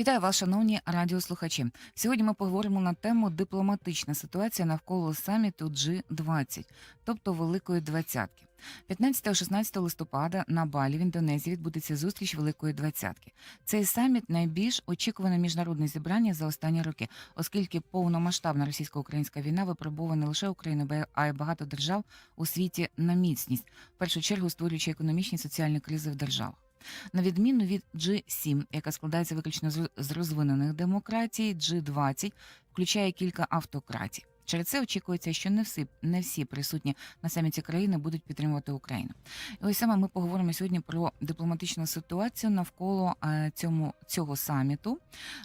Вітаю вас, шановні радіослухачі. Сьогодні ми поговоримо на тему дипломатична ситуація навколо саміту G20, тобто Великої Двадцятки. 15-16 листопада на Балі в Індонезії відбудеться зустріч Великої Двадцятки. Цей саміт найбільш очікуване міжнародне зібрання за останні роки, оскільки повномасштабна російсько-українська війна випробовує не лише Україну, а й багато держав у світі на міцність, в першу чергу створюючи економічні і соціальні кризи в державах. На відміну від G7, яка складається виключно з- розвинених демократій, G20 включає кілька автократій. Через це очікується, що не всі, не всі присутні на саміті країни будуть підтримувати Україну. І ось саме ми поговоримо сьогодні про дипломатичну ситуацію навколо е, цьому, цього саміту.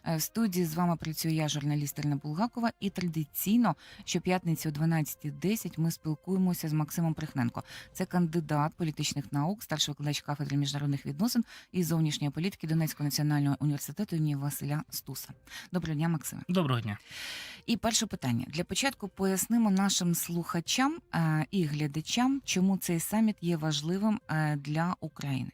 Е, в студії з вами працює я, журналіст Ірина Булгакова, і традиційно щоп'ятниці о 12.10 ми спілкуємося з Максимом Прихненко. Це кандидат політичних наук, старший викладач кафедри міжнародних відносин і зовнішньої політики Донецького національного університету імені Василя Стуса. Доброго дня, Максиме. Доброго дня. І перше питання для початку пояснимо нашим слухачам е, і глядачам, чому цей саміт є важливим е, для України.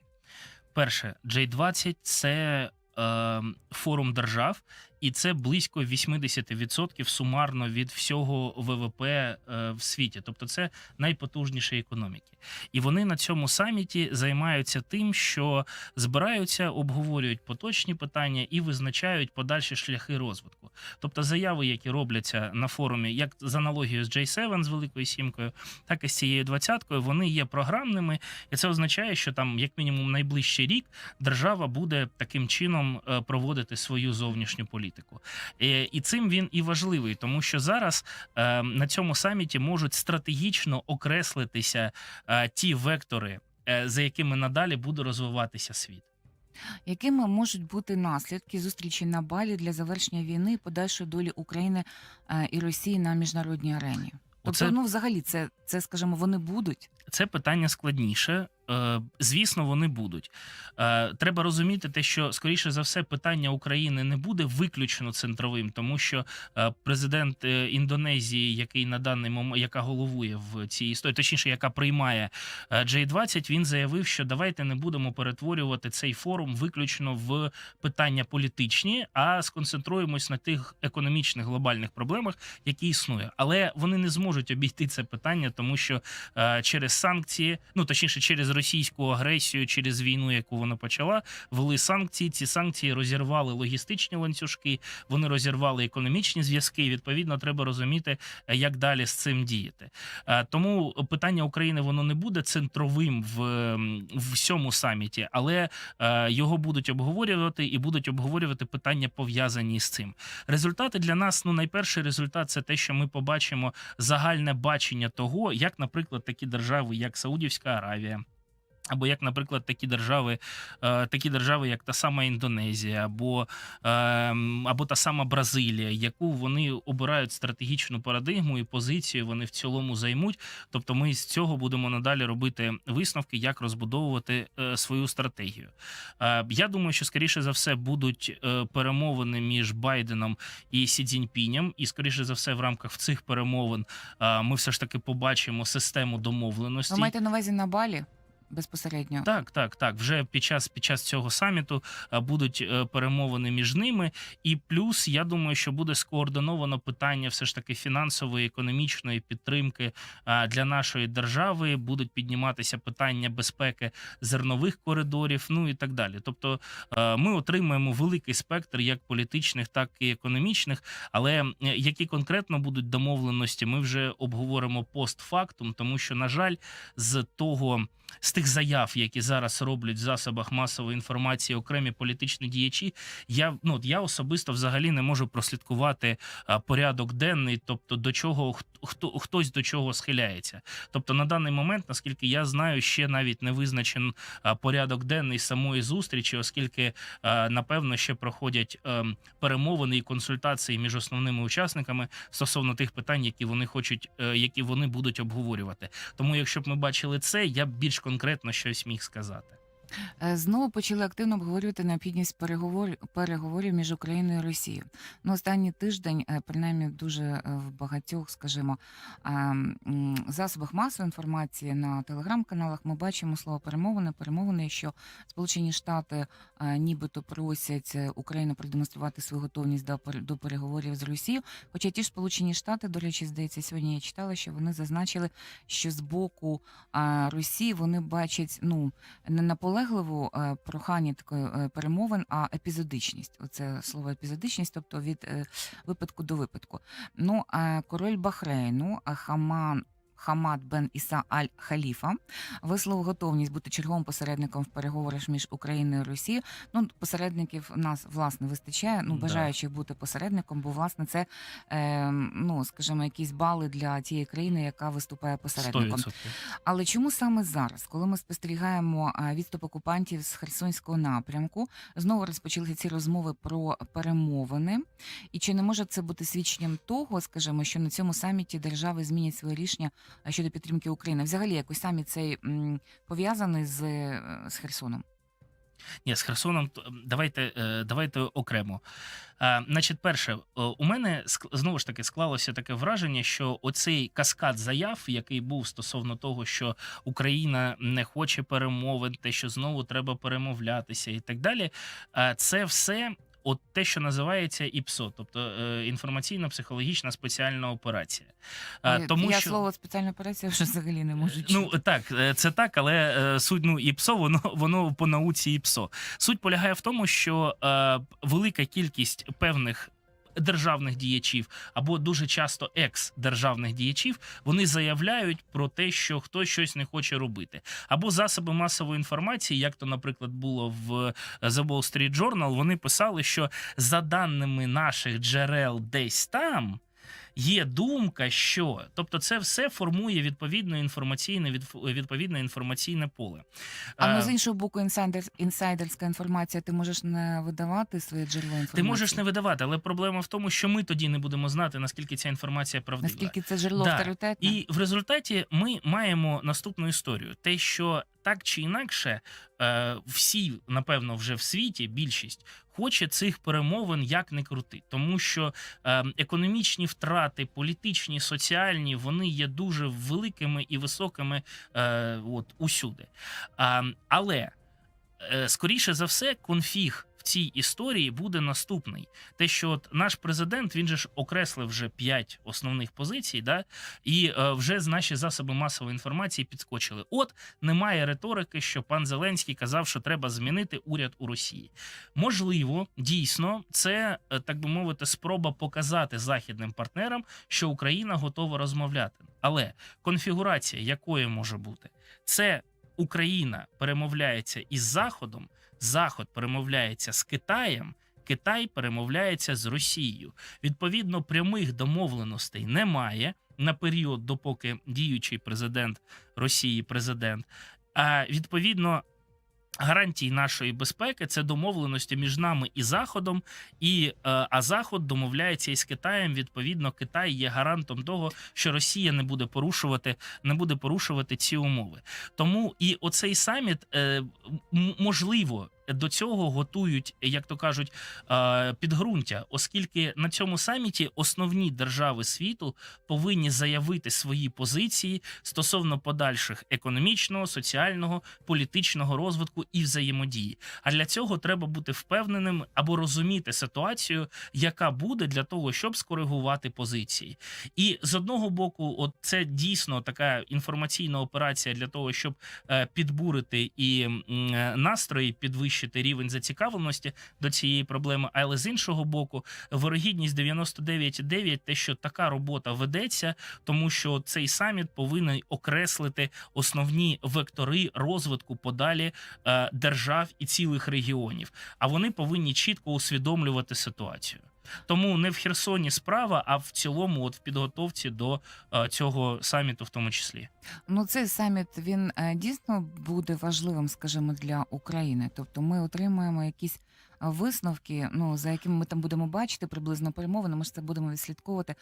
Перше, J20 – це е, форум держав, і це близько 80% сумарно від всього ВВП е, в світі. Тобто, це найпотужніші економіки. І вони на цьому саміті займаються тим, що збираються, обговорюють поточні питання і визначають подальші шляхи розвитку. Тобто, заяви, які робляться на форумі, як з аналогією з J7, з Великою Сімкою, так і з цією двадцяткою, вони є програмними, і це означає, що там, як мінімум, найближчий рік держава буде таким чином е, проводити свою зовнішню політику. Е, І цим він і важливий, тому що зараз е, на цьому саміті можуть стратегічно окреслитися е, ті вектори, е, за якими надалі буде розвиватися світ. Якими можуть бути наслідки зустрічі на Балі для завершення війни і подальшої долі України і Росії на міжнародній арені? Тобто, Оце- ну взагалі, це, це скажімо, вони будуть. Це питання складніше. Е, Звісно, вони будуть. Е, Треба розуміти те, що скоріше за все питання України не буде виключно центровим, тому що е, президент Індонезії, який на даний момент яка головує в цій історії, точніше, яка приймає е, J20, він заявив, що давайте не будемо перетворювати цей форум виключно в питання політичні, а сконцентруємось на тих економічних глобальних проблемах, які існують. Але вони не зможуть обійти це питання, тому що через санкції, ну точніше, через російську агресію, через війну, яку вона почала, ввели санкції. Ці санкції розірвали логістичні ланцюжки, вони розірвали економічні зв'язки. Відповідно, треба розуміти, е, як далі з цим діяти. Е, Тому питання України воно не буде центровим в, в всьому саміті, але е, його будуть обговорювати і будуть обговорювати питання пов'язані з цим. Результати для нас, ну найперший результат це те, що ми побачимо загальне бачення того, як, наприклад, такі держави, як Саудівська Аравія. Або як, наприклад, такі держави, е, такі держави, як та сама Індонезія, або, е, або та сама Бразилія, яку вони обирають стратегічну парадигму і позицію, вони в цілому займуть. Тобто, ми з цього будемо надалі робити висновки, як розбудовувати е, свою стратегію. Е, я думаю, що скоріше за все будуть перемовини між Байденом і Сі Цзіньпінем, і скоріше за все, в рамках цих перемовин ми все ж таки побачимо систему домовленості. Ви маєте на увазі на Балі безпосередньо? Так, так, так. Вже під час під час цього саміту е, будуть е, перемовини між ними. І плюс я думаю, що буде скоординовано питання все ж таки фінансової економічної підтримки е, для нашої держави. Будуть підніматися питання безпеки зернових коридорів, ну і так далі. Тобто ми отримаємо великий спектр як політичних, так і економічних. Але які конкретно будуть домовленості, ми вже обговоримо постфактум, тому що, на жаль, з того з тих заяв, які зараз роблять в засобах масової інформації окремі політичні діячі, я ну я особисто взагалі не можу прослідкувати порядок денний, тобто до чого хт- хто хтось до чого схиляється. Тобто на даний момент, наскільки я знаю, ще навіть не визначен порядок денний самої зустрічі, оскільки напевно ще проходять ем, перемовини і консультації між основними учасниками стосовно тих питань, які вони хочуть, е, які вони будуть обговорювати. Тому, якщо б ми бачили це, я б більш конкретно щось міг сказати. Е, Знову почали активно обговорювати необхідність переговорів, переговорів між Україною і Росією. Ну, останній тиждень, е, принаймні, дуже е, в багатьох, скажімо, засобах масової інформації на телеграм-каналах ми бачимо слово перемовини. Перемовини, що Сполучені Штати нібито просять Україну продемонструвати свою готовність до, пер- до переговорів з Росією. Хоча ті ж Сполучені Штати, до речі, здається, сьогодні я читала, що вони зазначили, що з боку Росії вони бачать ну не наполегливу е, прохання такої е, перемовин, а епізодичність. Оце слово епізодичність, тобто від е, випадку до випадку. Ну король Бахрейну Хаман. Хамад бен Іса Аль Халіфа висловив готовність бути черговим посередником в переговорах між Україною і Росією. Ну, посередників нас власне вистачає. Ну, бажаючих бути посередником, бо власне це е, ну, скажімо, якісь бали для тієї країни, яка виступає посередником. 100%. Але чому саме зараз, коли ми спостерігаємо відступ окупантів з Херсонського напрямку, знову розпочалися ці розмови про перемовини? І чи не може це бути свідченням того, скажімо, що на цьому саміті держави змінять своє рішення щодо підтримки України? Взагалі, якось саміт цей пов'язаний з, е, з Херсоном? Ні, з Херсоном давайте, е, давайте окремо. Е, Значить, перше, е, у мене знову ж таки склалося таке враження, що оцей каскад заяв, який був стосовно того, що Україна не хоче перемовин, те, що знову треба перемовлятися, і так далі. е, Це все. От те, що називається ІПСО, тобто е, інформаційно-психологічна спеціальна операція. Е, Е, Тому Я що слово спеціальна операція вже взагалі не можу чути. Ну так, це так, але суть ну ІПСО, воно воно по науці ІПСО. Суть полягає в тому, що велика кількість певних. Державних діячів або дуже часто екс-державних діячів вони заявляють про те, що хтось щось не хоче робити, або засоби масової інформації, як то, наприклад, було в е, The Wall Street Journal, вони писали, що за даними наших джерел десь там є думка, що тобто, це все формує відповідне інформаційне відповідне інформаційне поле. А ну Е, з іншого боку, інсайдер, інсайдерська інформація, ти можеш не видавати своє джерело інформації. ти можеш не видавати, але проблема в тому, що ми тоді не будемо знати, наскільки ця інформація правдива. Наскільки це джерело Да. авторитетне? І в результаті ми маємо наступну історію: те, що так чи інакше, е, всі, напевно, вже в світі більшість хоче цих перемовин як не крути, тому що е, економічні втрати, політичні, соціальні, вони є дуже великими і високими е, от усюди. Але скоріше за все, конфіг в цій історії буде наступний. Те, що от наш президент він же ж окреслив вже п'ять основних позицій, да, і е, вже наші засоби масової інформації підскочили. От немає риторики, що пан Зеленський казав, що треба змінити уряд у Росії. Можливо, дійсно, це е, так би мовити, спроба показати західним партнерам, що Україна готова розмовляти. Але конфігурація якої може бути, це Україна перемовляється із Заходом, Заход перемовляється з Китаєм. Китай перемовляється з Росією. Відповідно, прямих домовленостей немає на період, допоки діючий президент Росії президент. А відповідно, гарантії нашої безпеки це домовленості між нами і Заходом, і е, а Заход домовляється із Китаєм. Відповідно, Китай є гарантом того, що Росія не буде порушувати, не буде порушувати ці умови. Тому і оцей саміт е, можливо. До цього готують, як то кажуть, е, підґрунтя, оскільки на цьому саміті основні держави світу повинні заявити свої позиції стосовно подальших економічного, соціального, політичного розвитку і взаємодії. А для цього треба бути впевненим або розуміти ситуацію, яка буде для того, щоб скоригувати позиції. І з одного боку, от це дійсно така інформаційна операція для того, щоб е, підбурити і настрої, підвищити рівень зацікавленості до цієї проблеми. Але з іншого боку, вирогідність 99,9 те, що така робота ведеться, тому що цей саміт повинен окреслити основні вектори розвитку подалі е, держав і цілих регіонів. А вони повинні чітко усвідомлювати ситуацію. Тому не в Херсоні справа, а в цілому, от в підготовці до е, цього саміту, в тому числі. Ну, цей саміт він е, дійсно буде важливим, скажімо, для України. Тобто, ми отримаємо якісь висновки, ну за якими ми там будемо бачити приблизно перемовини. Ми ж це будемо відслідковувати.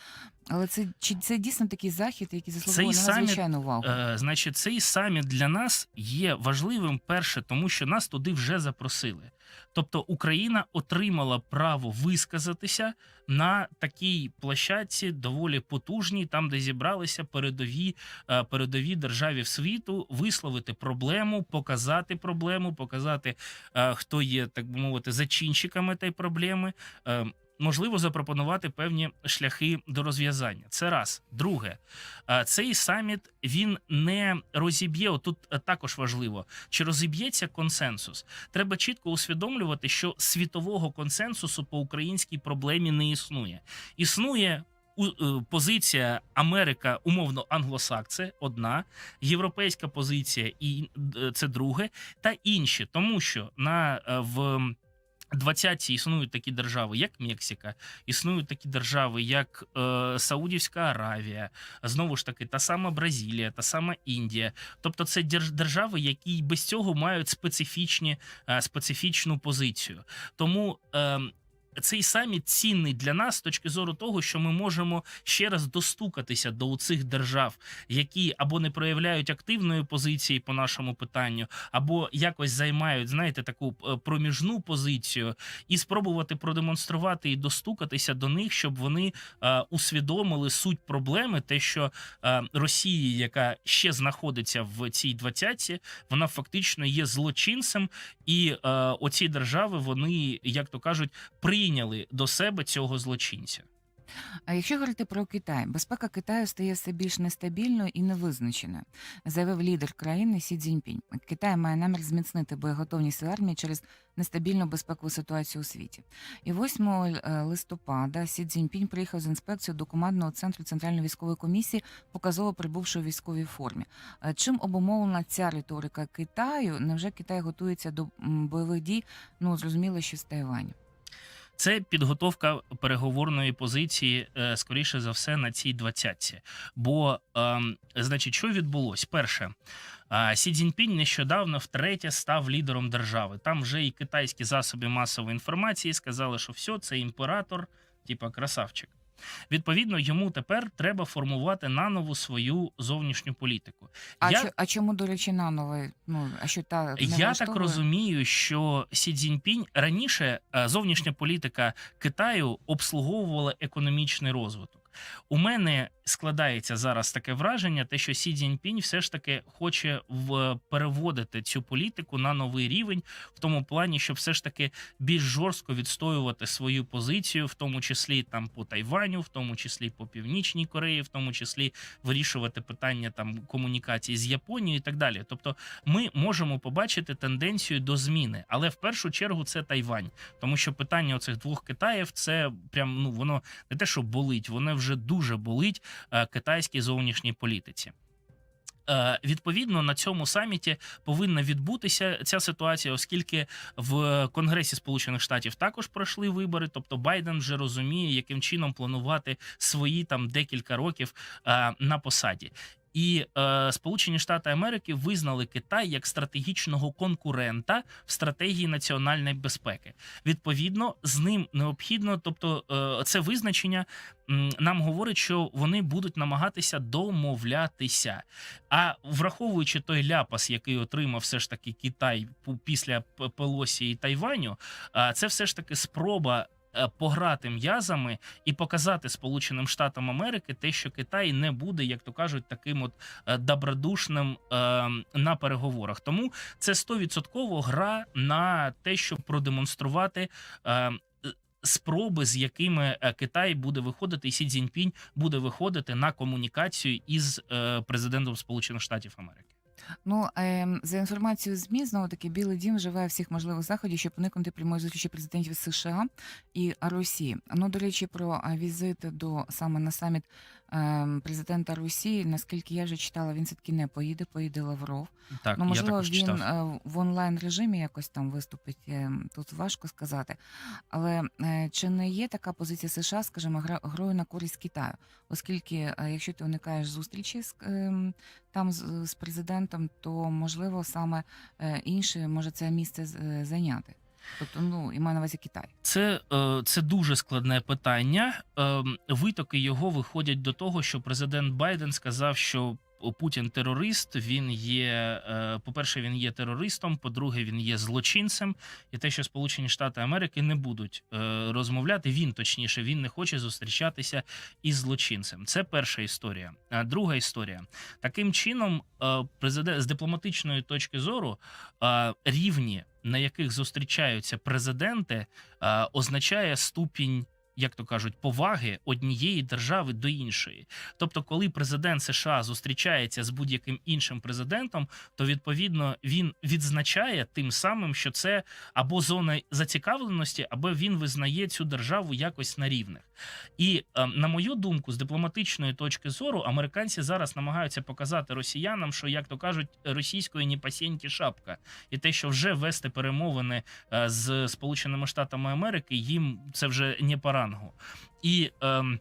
Але це чи це дійсно такий захід, який заслуговує на надзвичайну увагу? Е, значить, цей саміт для нас є важливим перше, тому що нас туди вже запросили. Тобто Україна отримала право висказатися на такій площадці, доволі потужній, там, де зібралися передові, е, передові державі світу, висловити проблему, показати проблему, показати, е, хто є, так би мовити, зачинщиками тієї проблеми. Можливо, запропонувати певні шляхи до розв'язання. Це раз. Друге, е, цей саміт він не розіб'є. Отут е, також важливо, чи розіб'ється консенсус. Треба чітко усвідомлювати, що світового консенсусу по українській проблемі не існує. Існує е, позиція Америка, умовно англосакси, одна, європейська позиція, і це друге, та інші, тому що на в. 20-ті існують такі держави, як Мексика, існують такі держави, як е, Саудівська Аравія, знову ж таки, та сама Бразилія, та сама Індія. Тобто, це держ- держави, які без цього мають специфічні, е, специфічну позицію. Тому е, цей саміт цінний для нас з точки зору того, що ми можемо ще раз достукатися до цих держав, які або не проявляють активної позиції по нашому питанню, або якось займають, знаєте, таку е, проміжну позицію, і спробувати продемонструвати і достукатися до них, щоб вони е, усвідомили суть проблеми, те, що е, Росія, яка ще знаходиться в цій двадцятці, вона фактично є злочинцем, і е, оці держави вони, як то кажуть, прийняли до себе цього злочинця. А якщо говорити про Китай, безпека Китаю стає все більш нестабільною і невизначеною, заявив лідер країни Сі Цзіньпінь. Китай має намір зміцнити боєготовність армії через нестабільну безпекову ситуацію у світі. І 8 е, листопада Сі Цзіньпінь приїхав з інспекцією до командного центру Центральної військової комісії, показово прибувши у військовій формі. Е, Чим обумовлена ця риторика Китаю? Невже Китай готується до бойових дій? Ну зрозуміло, що з Тайваню. Це підготовка переговорної позиції, е, скоріше за все, на цій двадцятці. Бо, ем, значить, що відбулось? Перше, а, Сі Цзіньпінь нещодавно втретє став лідером держави. Там вже і китайські засоби масової інформації сказали, що все, це імператор, типа красавчик. Відповідно, йому тепер треба формувати наново свою зовнішню політику. А, Я- чо- а чому, до речі, наново? Ну, а що та не Я так розумію, що Сі Цзіньпінь раніше е, зовнішня політика Китаю обслуговувала економічний розвиток. У мене складається зараз таке враження, те, що Сі Цзіньпінь все ж таки хоче в переводити цю політику на новий рівень, в тому плані, щоб все ж таки більш жорстко відстоювати свою позицію, в тому числі там по Тайваню, в тому числі по Північній Кореї, в тому числі вирішувати питання там комунікації з Японією і так далі. Тобто, ми можемо побачити тенденцію до зміни, але в першу чергу це Тайвань, тому що питання оцих двох Китаїв це прям ну воно не те, що болить, воно вже дуже болить китайській зовнішній політиці. Е, Відповідно, на цьому саміті повинна відбутися ця ситуація, оскільки в Конгресі Сполучених Штатів також пройшли вибори. Тобто Байден вже розуміє, яким чином планувати свої там декілька років е, на посаді. І е, Сполучені Штати Америки визнали Китай як стратегічного конкурента в стратегії національної безпеки. Відповідно, з ним необхідно, тобто е, це визначення м, нам говорить, що вони будуть намагатися домовлятися. А враховуючи той ляпас, який отримав все ж таки Китай після Пелосі і Тайваню, а, це все ж таки спроба. Е, Пограти м'язами і показати Сполученим Штатам Америки те, що Китай не буде, як то кажуть, таким от е, добродушним е, на переговорах. Тому це 100% гра на те, щоб продемонструвати. Спроби, з якими Китай буде виходити, і Сі Цзіньпінь буде виходити на комунікацію із президентом Сполучених Штатів Америки. Ну ем, за інформацією ЗМІ, знову таки Білий Дім вживає всіх можливих заходів, щоб уникнути прямої зустрічі президентів США і Росії. Ну до речі, про візит до саме на саміт президента Росії. Наскільки я вже читала, він все таки не поїде, поїде Лавров. Так, ну я можливо, також він читав. е, в онлайн режимі якось там виступить. ем, Тут важко сказати. Але е, чи не є така позиція США, скажімо, грою на користь Китаю? Оскільки, е, якщо ти уникаєш зустрічі з ем, там з, президентом, то можливо саме інше може це місце зайняти. Тобто, ну і маю на увазі Китай. Це, е, це дуже складне питання. Е, Витоки його виходять до того, що президент Байден сказав, що Путін терорист. Він є, е, по-перше, він є терористом. По-друге, він є злочинцем. І те, що Сполучені Штати Америки не будуть е, розмовляти, він точніше, він не хоче зустрічатися із злочинцем. Це перша історія. А друга історія таким чином, е, президент з дипломатичної точки зору рівні, на яких зустрічаються президенти, означає ступінь. Як то кажуть, поваги однієї держави до іншої. Тобто, коли президент США зустрічається з будь-яким іншим президентом, то відповідно він відзначає тим самим, що це або зона зацікавленості, або він визнає цю державу якось на рівних. І е, на мою думку, з дипломатичної точки зору, американці зараз намагаються показати росіянам, що як то кажуть, російської ні пасєньки шапка, і те, що вже вести перемовини е, з Сполученими Штатами Америки, їм це вже не по рангу. І ем,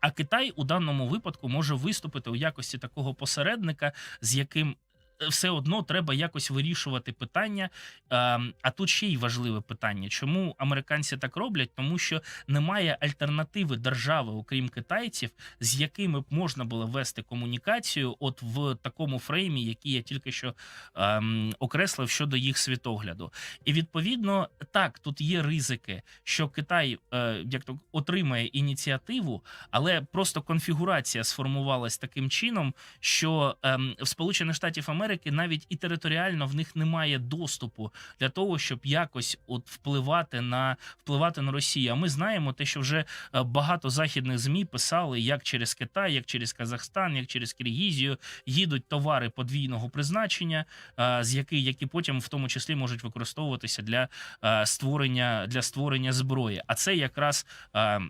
а Китай у даному випадку може виступити у якості такого посередника, з яким все одно треба якось вирішувати питання. Ем, А тут ще й важливе питання: чому американці так роблять? Тому що немає альтернативи держави, окрім китайців, з якими б можна було вести комунікацію, от в такому фреймі, який я тільки що ем, окреслив щодо їх світогляду. І відповідно, так тут є ризики, що Китай е, як то отримає ініціативу, але просто конфігурація сформувалась таким чином, що ем, в Сполучених Штатів Америки навіть і територіально в них немає доступу для того, щоб якось от впливати на впливати на Росію. А ми знаємо те, що вже е, багато західних змі писали, як через Китай, як через Казахстан, як через Киргізію їдуть товари подвійного призначення, е, з які, які потім в тому числі можуть використовуватися для е, створення для створення зброї. А це якраз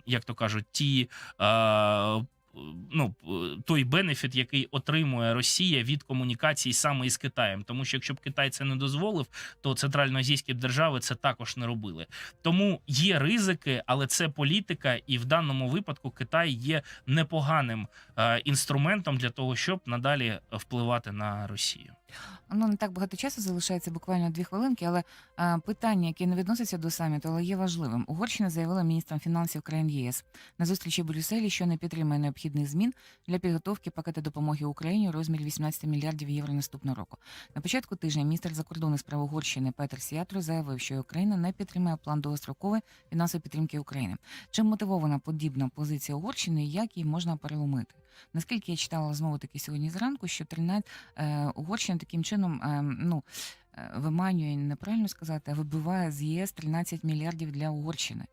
як то кажуть, ті. Е, Ну, той бенефіт, який отримує Росія від комунікації саме із Китаєм, тому що якщо б Китай це не дозволив, то центральноазійські держави це також не робили. Тому є ризики, але це політика, і в даному випадку Китай є непоганим е, інструментом для того, щоб надалі впливати на Росію. Ну не так багато часу залишається, буквально дві хвилинки, але е, питання, яке не відноситься до саміту, але є важливим. Угорщина заявила міністрам фінансів країн ЄС на зустрічі Брюсселі, що не підтримує необхідних змін для підготовки пакету допомоги Україні у розмірі 18 мільярдів євро наступного року. На початку тижня міністр закордонних справ Угорщини Петер Сіатро заявив, що Україна не підтримує план довгострокової фінансової підтримки України. Чим мотивована подібна позиція Угорщини як її можна переломити? Наскільки я читала знову таки сьогодні зранку, що 13 е, Угорщина таким чином е, ну, е, виманює, неправильно сказати, а вибиває з ЄС 13 мільярдів для Угорщини.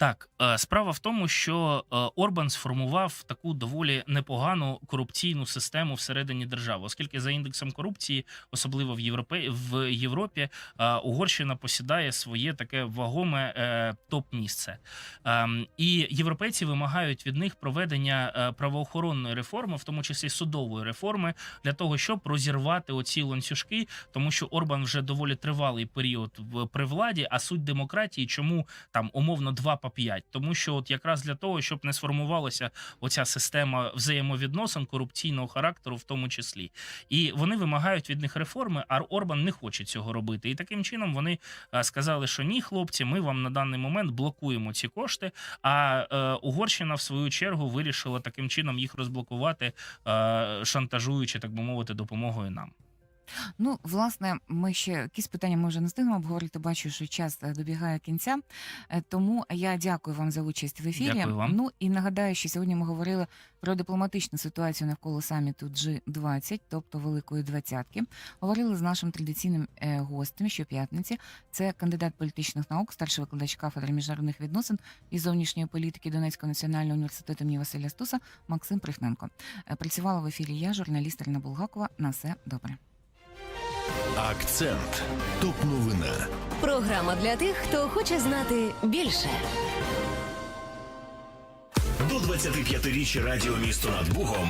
Так, е, справа в тому, що е, Орбан сформував таку доволі непогану корупційну систему всередині держави, оскільки за індексом корупції, особливо в Європі, в Європі, е, Угорщина посідає своє таке вагоме топ-місце. Ем, І європейці вимагають від них проведення правоохоронної реформи, в тому числі судової реформи, для того, щоб розірвати оці ланцюжки, тому що Орбан вже доволі тривалий період при владі, а суть демократії, чому там умовно 2 по 5? Тому що от якраз для того, щоб не сформувалася оця система взаємовідносин корупційного характеру, в тому числі, і вони вимагають від них реформи, а Орбан не хоче цього робити. І таким чином вони е, сказали, що ні, хлопці, ми вам на даний момент блокуємо ці кошти. А е, Угорщина, в свою чергу, вирішила таким чином їх розблокувати, е, шантажуючи, так би мовити, допомогою нам. Ну, власне, ми ще якісь питання ми вже не встигнемо обговорити. Бачу, що час е, добігає кінця. Е, Тому я дякую вам за участь в ефірі. Дякую вам. Ну і нагадаю, що сьогодні ми говорили про дипломатичну ситуацію навколо саміту G20, тобто Великої Двадцятки. Говорили з нашим традиційним е, гостем щоп'ятниці. Це кандидат політичних наук, старший викладач кафедри міжнародних відносин і зовнішньої політики Донецького національного університету імені Василя Стуса Максим Прихненко. Працювала в ефірі я, журналіст Ірина Булгакова. На все добре. Акцент. Топ новина. Програма для тих, хто хоче знати більше. До 25-річчя радіо місто над Богом